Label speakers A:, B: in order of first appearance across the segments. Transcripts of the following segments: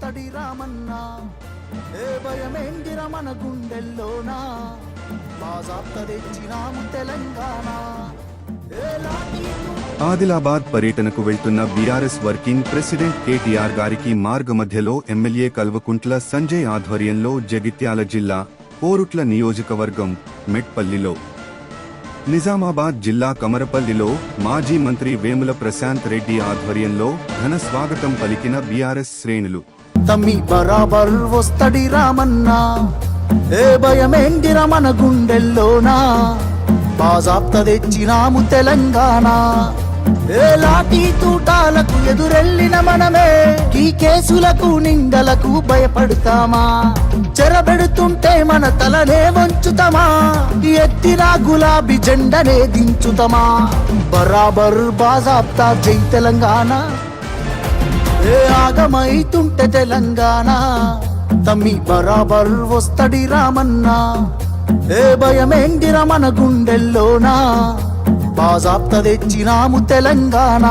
A: వస్తడి రామన్నా. ఏ భయమేందిర మన గుండెల్లోనా? బాజాప్త తెచ్చినాము తెలంగాణ.
B: ఆదిలాబాద్ పర్యటనకు వెళ్తున్న బీఆర్ఎస్ వర్కింగ్ ప్రెసిడెంట్ కేటీఆర్ గారికి మార్గమధ్యలో ఎమ్మెల్యే కల్వకుంట్ల సంజయ్ ఆధ్వర్యంలో జగిత్యాల జిల్లా పోరుట్ల నియోజకవర్గం మెట్పల్లిలో. నిజామాబాద్ జిల్లా కమరపల్లిలో మాజీ మంత్రి వేముల ప్రశాంత్ రెడ్డి ఆధ్వర్యంలో ఘన స్వాగతం పలికిన బీఆర్ఎస్ శ్రేణులు.
A: తమ్మి బరాబర్ వస్తడి రామన్నా. ఏ భయమేందిర మన గుండెల్లోనా? బాజాప్త తెచ్చినాము తెలంగాణ. ఏ లాఠీ తూటాలకు ఎదురెళ్ళిన మనమే. ఈ కేసులకు నిందలకు భయపడతామా? చెరబెడుతుంటే మన తలనే వంచుతమా? ఎత్తిన గులాబీ జెండనే దించుతమా? బరాబర్ బాజాప్తా జై తెలంగాణ. ఏ ఆగమైతుంటే తెలంగాణ? తమ్మి బరాబర్ వస్తడి రామన్నా. ఏ భయమేందిర మన గుండెల్లోనా? బాజాప్త తెచ్చినాము తెలంగాణ.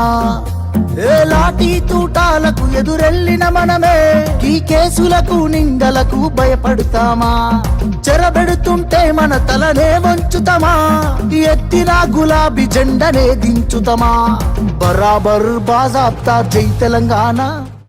A: ఏ లాఠీ తూటాలకు ఎదురెళ్ళిన మనమే. కేసులకు నిందలకు భయపడతామా? చెరబెడుతుంటే మన తలనే వంచుతమా? ఎత్తిన గులాబీ జెండనే దించుతమా? బరాబర్ బాజాబ్తా జై తెలంగాణ.